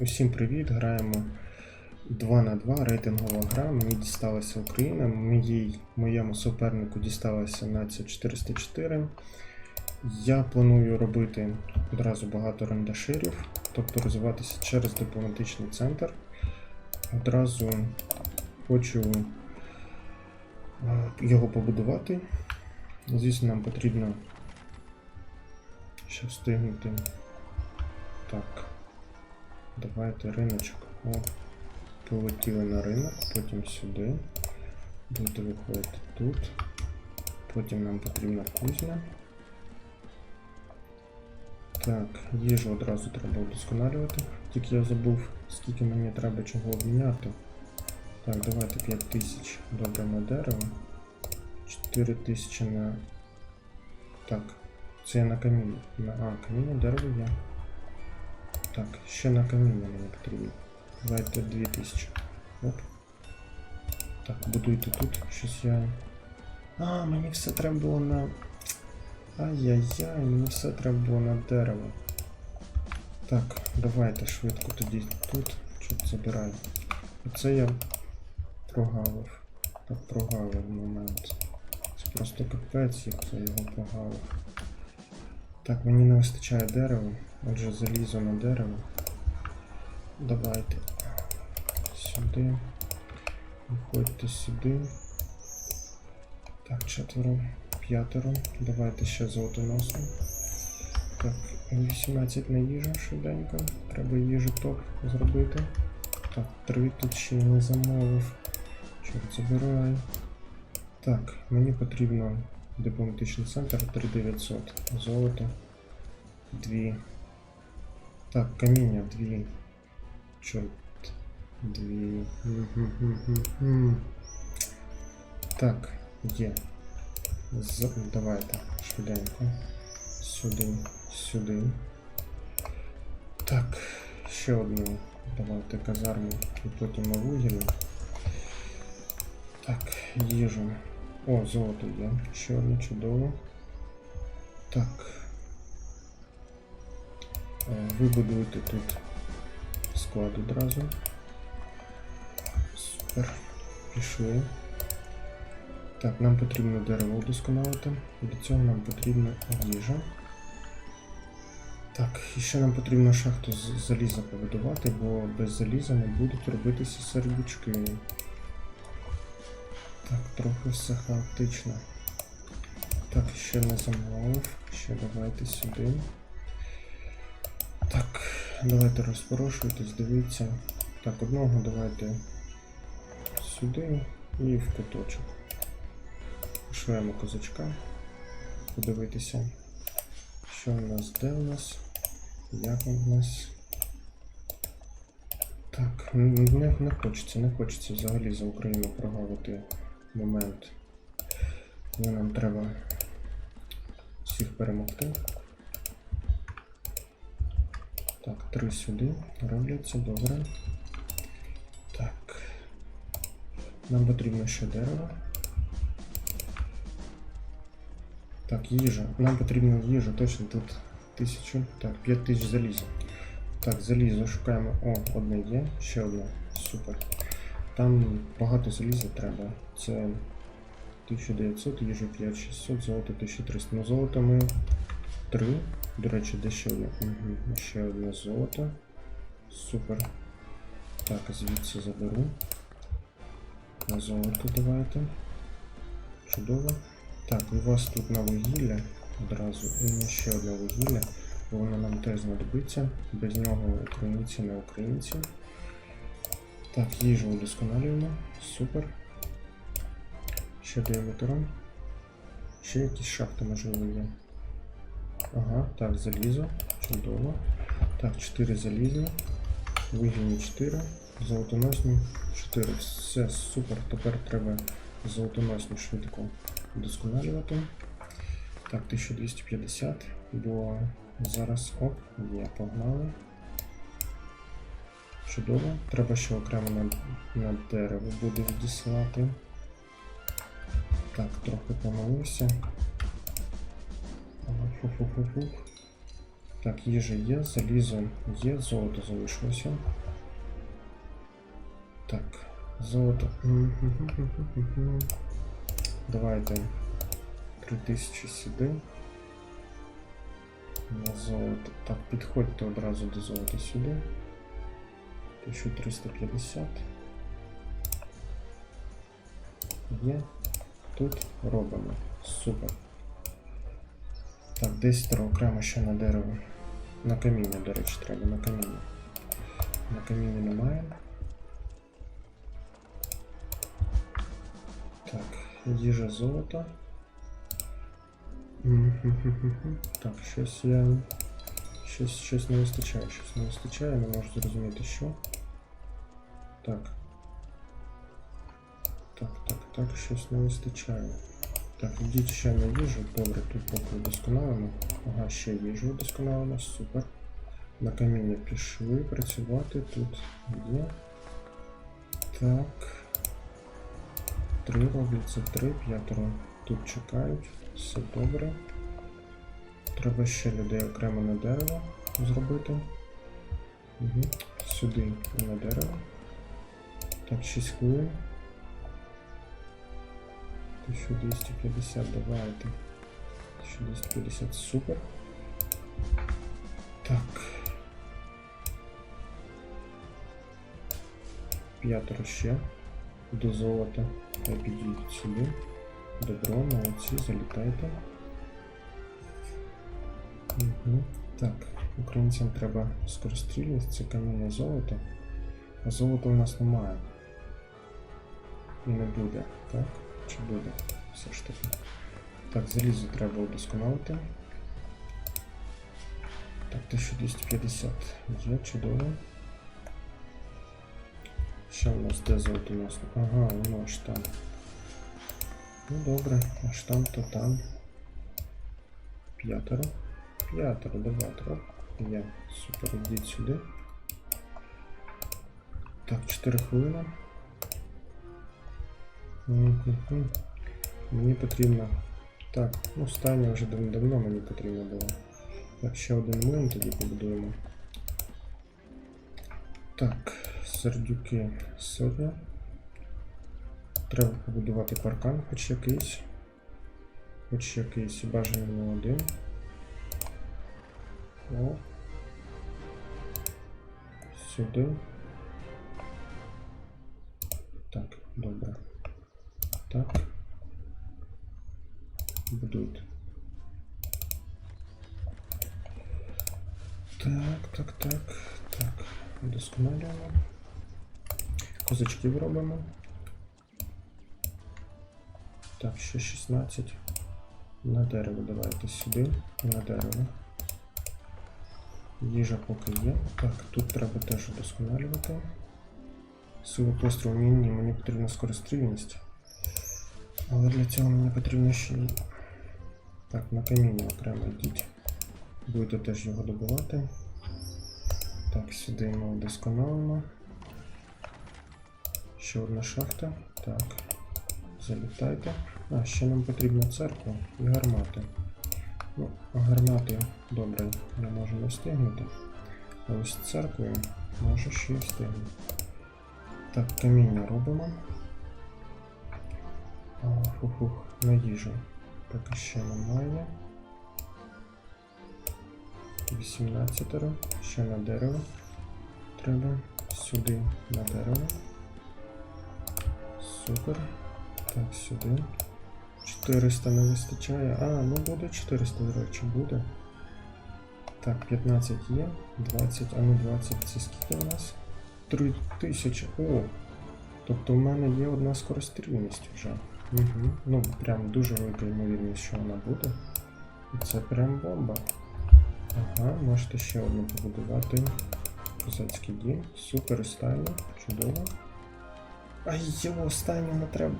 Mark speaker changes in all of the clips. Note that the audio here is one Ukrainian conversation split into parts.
Speaker 1: Усім привіт! Граємо 2 на 2 рейтингова гра. Мені дісталася Україна. Моїй, моєму супернику дісталася нація 404. Я планую робити одразу багато рендаширів, тобто розвиватися через дипломатичний центр. Одразу хочу е, його побудувати. Звісно, нам потрібно ще встигнути. Так. Давайте риночок. О, полетіли на ринок, потім сюди. Будете виходити тут. Потім нам потрібна кузня. Так, їжу одразу треба удосконалювати. Тільки я забув, скільки мені треба чого обміняти. Так, давайте 5000 добре на дерево. 4000 на. Так, це я на каміння. На... А, каміння дерево є. Так, ще на каміння мені потрібно. Давайте 2000. Оп. Так, будуйте тут. Щось я. А, мені все треба було на. Ай-яй-яй, мені все треба було на дерево. Так, давайте швидко тоді тут. Чот забираю. Оце я прогавив. Так, прогавив момент. Це просто капець, як я його прогавив. Так, мені не вистачає дерева. Отже, залізо на дерево. Давайте. Сюди. Виходьте сюди. Так, четверо, п'ятеро. Давайте ще золотоносу. Так, 18 на їжу швиденько. Треба їжу топ зробити. Так, три тут ще не замовив. Чорт забираю. Так, мені потрібно дипломатичний центр 3900. Золото. Дві. Так, каміння, дві. Чорт. Дві. Мгм-гм-гм-гм. Так, є. З... Давайте, швиденько. Сюди, сюди. Так, ще одну. Давайте казарму і потім вугілля. Так, їжу. О, золото є. Ще одне чудово. Так. Е, Ви будуєте тут склад одразу. Супер. Пішли. Так, нам потрібно дерево удосконалити. Для цього нам потрібна їжа. Так, і ще нам потрібно шахту з заліза побудувати, бо без заліза не будуть робитися сердючки. Так, трохи все хаотично. Так, ще не замовив. Ще давайте сюди. Давайте розпорошуйтесь, дивіться. Так, одного давайте сюди і в куточок. Пошлемо козачка. Подивитися, що в нас, де в нас, як в нас. Так, не, не хочеться, не хочеться взагалі за Україну прогавити момент, коли нам треба всіх перемогти. Так, три сюди робляться, добре. Так. Нам потрібно ще дерево. Так, їжа. Нам потрібна їжа, точно тут тисячу. Так, 5 тисяч заліза. Так, залізо шукаємо. О, одне є, ще одне. Супер. Там багато заліза треба. Це 1900, їжа 5600, золото 1300. Ну золото ми 3. До речі, де ще одне? Угу. Ще одне золото. Супер. Так, звідси заберу. На золото давайте. Чудово. Так, у вас тут на вугілля одразу. І ще одне вугілля. Воно нам теж знадобиться. Без нього українці не українці. Так, їжу удосконалюємо. Супер. Ще діаметром. Ще якісь шахти можливо є. Ага, так, залізо. Чудово. Так, 4 заліза. Вугільні 4. Золотоносні 4. Все, супер. Тепер треба золотоносні швидко вдосконалювати. Так, 1250, бо зараз оп, є, погнали. Чудово. Треба ще окремо на, на дерево буде відіслати. Так, трохи помилився. Ага, Фух-фух-фух-фух. Так, їжа є, залізо є, золото залишилося. Так, золото. Давайте 3000 сюди. На золото. Так, підходьте одразу до золота сюди. 1350. Є. Тут робимо. Супер. Так, 10 окремо ще на дерево. На каміння, до речі, треба, на каміння. На каміння немає. Так, їжа золото. Так, щось я. Щось, щось не вистачає, щось не вистачає, не можу зрозуміти, що. Так. Так, так, так, щось не вистачає. Так, йдіть ще на їжу. Добре, тут поки вдосконалимо. Ага, ще їжу вдосконалимо, супер. На каміння пішли працювати. Тут є. Так. Три робляться, три, п'ятеро тут чекають. Все добре. Треба ще людей окремо на дерево зробити. Угу. Сюди на дерево. Так, 6 хвилин. 1250 давайте. 1250 супер. Так. П'ятеро ще. До золота. Хай підійдуть сюди. Добро, молодці, залітайте. Угу. Так, українцям треба скорострілювати, це камінне золото. А золота у нас немає. І не буде, так? Чи буде? Все ж таки. Так, залізо треба удосконалити. Так, 1250 є, чудово. Що у нас де золото у нас? Ага, воно аж там. Ну добре, аж там, то там. П'ятеро. П'ятеро. Оп, є. Супер, йдіть сюди. Так, 4 хвилини. Мені потрібно. Так, ну стайня вже дав- давно мені потрібно було. Так, ще один млин тоді побудуємо. Так, сердюки сотня. Треба побудувати паркан, хоч якийсь. Хоч якийсь бажано не один. О. Сюди. Так, добре. Так. Будують. Так, так, так, так. Удосконалюємо. Козачків робимо. Так, ще 16. На дерево давайте сюди. На дерево. Їжа поки є. Так, тут треба теж удосконалювати. Сила пострілу мені, мені потрібна скорострільність. Але для цього мені потрібно ще. Так, на каміння окремо йдіть. Будете теж його добувати. Так, сюди ми удосконалимо. Ще одна шахта. Так. Залітайте. А, ще нам потрібна церква і гармати. Ну, гармати добре, не встигнути. А ось церквою можу ще й встигнути. Так, каміння робимо. Фух-фух, на їжу. Поки ще немає. 18. Ще на дерево. Треба. Сюди на дерево. Супер. Так, сюди. 400 не вистачає. А, ну буде 400, до речі, буде. Так, 15 є, 20, а ну 20 це скільки у нас? 3000. О! Тобто в мене є одна скорострільність вже. Ну, прям дуже велика ймовірність, що вона буде. І це прям бомба. Ага, можете ще одну побудувати. Козацький дім. Супер останній. Чудово. Ай, його останнього не треба.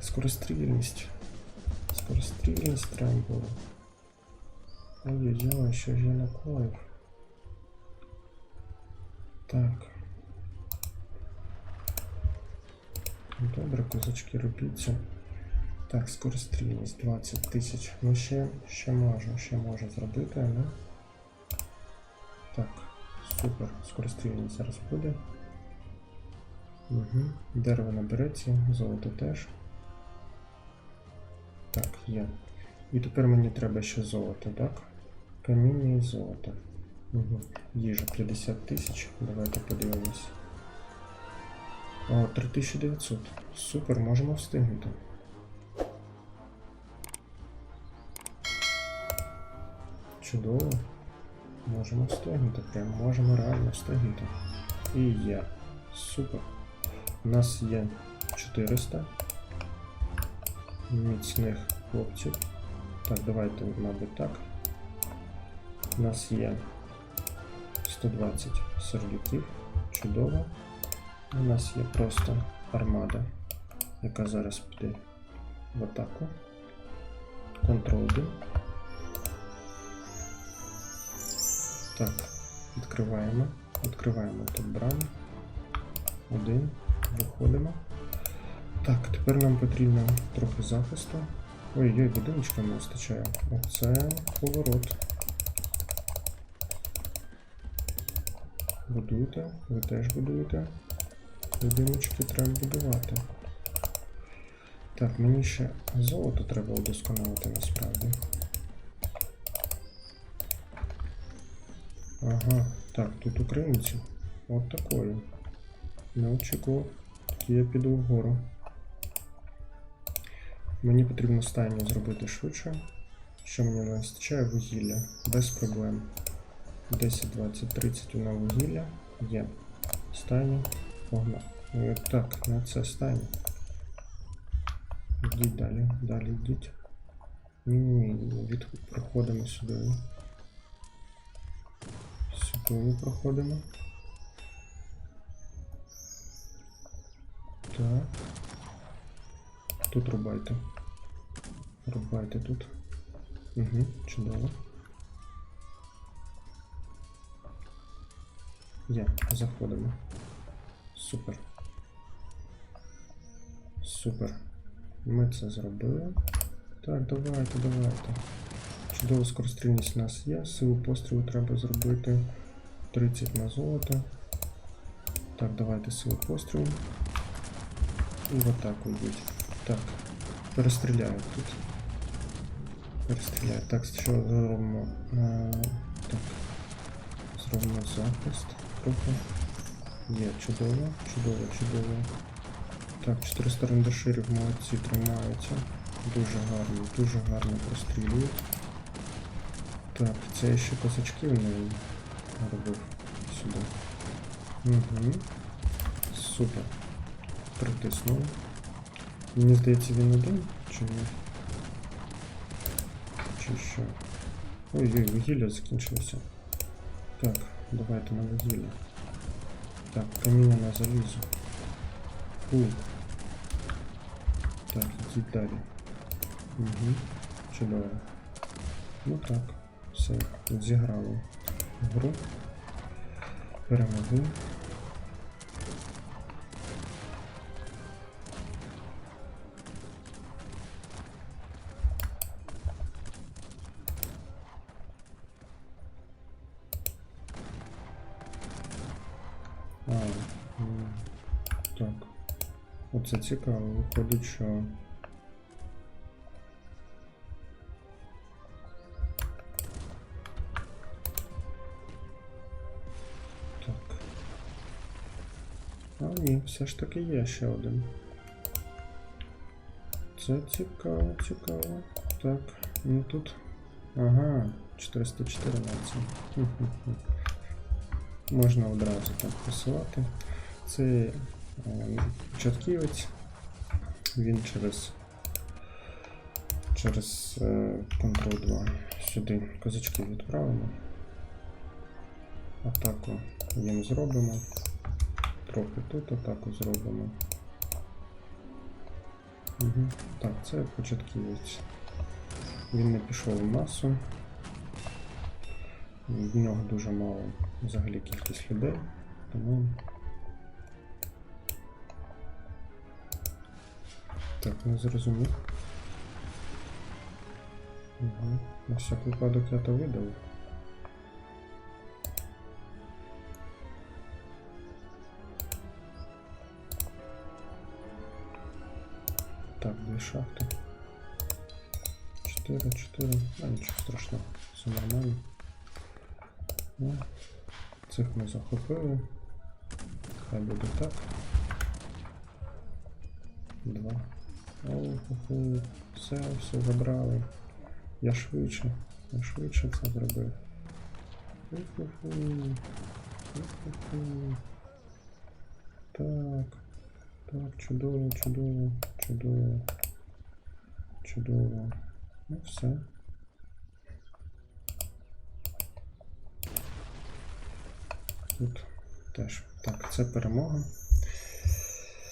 Speaker 1: Скорострільність. Скорострільність треба було. Ой-ой-ой, що ж я накоїв. Так. Добре, козачки робіть це. Так, скорострільність 20 тисяч. Ну ще, ще можна, ще можу зробити, але. Так, супер. Скорострільність зараз буде. Угу. Дерево набереться, золото теж. Так, є. І тепер мені треба ще золото, так? Каміння і золото. Угу. Їжа 50 тисяч. Давайте подивимось. О, 3900. Супер, можемо встигнути. Чудово. Можемо встигнути. Прям можемо реально встигнути. І є. Супер. У нас є 400 міцних хлопців. Так, давайте, мабуть, так. У нас є 120 сервітів. Чудово. У нас є просто армада, яка зараз піде в атаку. Контрол 1. Так, відкриваємо. Відкриваємо тут браму. Один. Виходимо. Так, тепер нам потрібно трохи захисту. Ой-ой, будиночка не вистачає. Оце поворот. Будуєте, ви теж будуєте. Будиночки треба будувати. Так, мені ще золото треба удосконалити насправді. Ага, так, тут українці. От такої. Не очікував. Тоді я піду вгору. Мені потрібно стайню зробити швидше. Що мені не вистачає вугілля. Без проблем. 10, 20, 30 у нас вугілля. Є. Стайня. Погнали. Е, Так, на це стайня. Йдіть далі, далі йдіть. Ні-ні-ні, від... проходимо сюди. Сюди проходимо. Так. Тут рубайте. Рубайте тут. Угу, чудово. Є, заходимо. Супер. Супер. Ми це зробили. Так, давайте, давайте. Чудова скорострільність у нас є. Силу пострілу треба зробити. 30 на золото. Так, давайте силу пострілу. І в атаку йдуть. Так. Перестріляють тут. Перестріляють. Так, що зробимо? Е, так. Зробимо захист. Трохи. Є, чудово, чудово, чудово. Так, 400 рендерширів молодці тримаються. Дуже гарно, дуже гарно прострілюють. Так, це я ще козачків не робив сюди. Угу. Супер. Притиснули. Мені здається, він один, чи ні? Чи що? Ой-ой, вугілля закінчилося. Так, давайте на вугілля. Так, каміння на залізо. Фу. Так, йдіть далі. Угу. Чудово. Ну так, все, зіграли гру. Перемогли. Цікаво, виходить, що. Так. А, ні, все ж таки є ще один. Це цікаво, цікаво. Так, ну тут. Ага, 414. Хм-хм-хм. Можна одразу так посилати. Це е. Він через через е, Ctrl 2 сюди козачки відправимо. Атаку їм зробимо. Трохи тут атаку зробимо. Угу. Так, це початківець. Він не пішов в масу. В нього дуже мало взагалі кількість людей, тому. Так, не зрозумів. Угу. На всяк випадок я то видав. Так, дві шахти. Чотири, чотири. А нічого страшного, все нормально. Ну, цих ми захопили. Хай буде так. Два. Оху, все, все забрали. Я швидше, я швидше це зробив. Уху-ху. Уху-ху. Так. Так, чудово, чудово, чудово. Чудово. Ну все. Тут теж. Так, це перемога.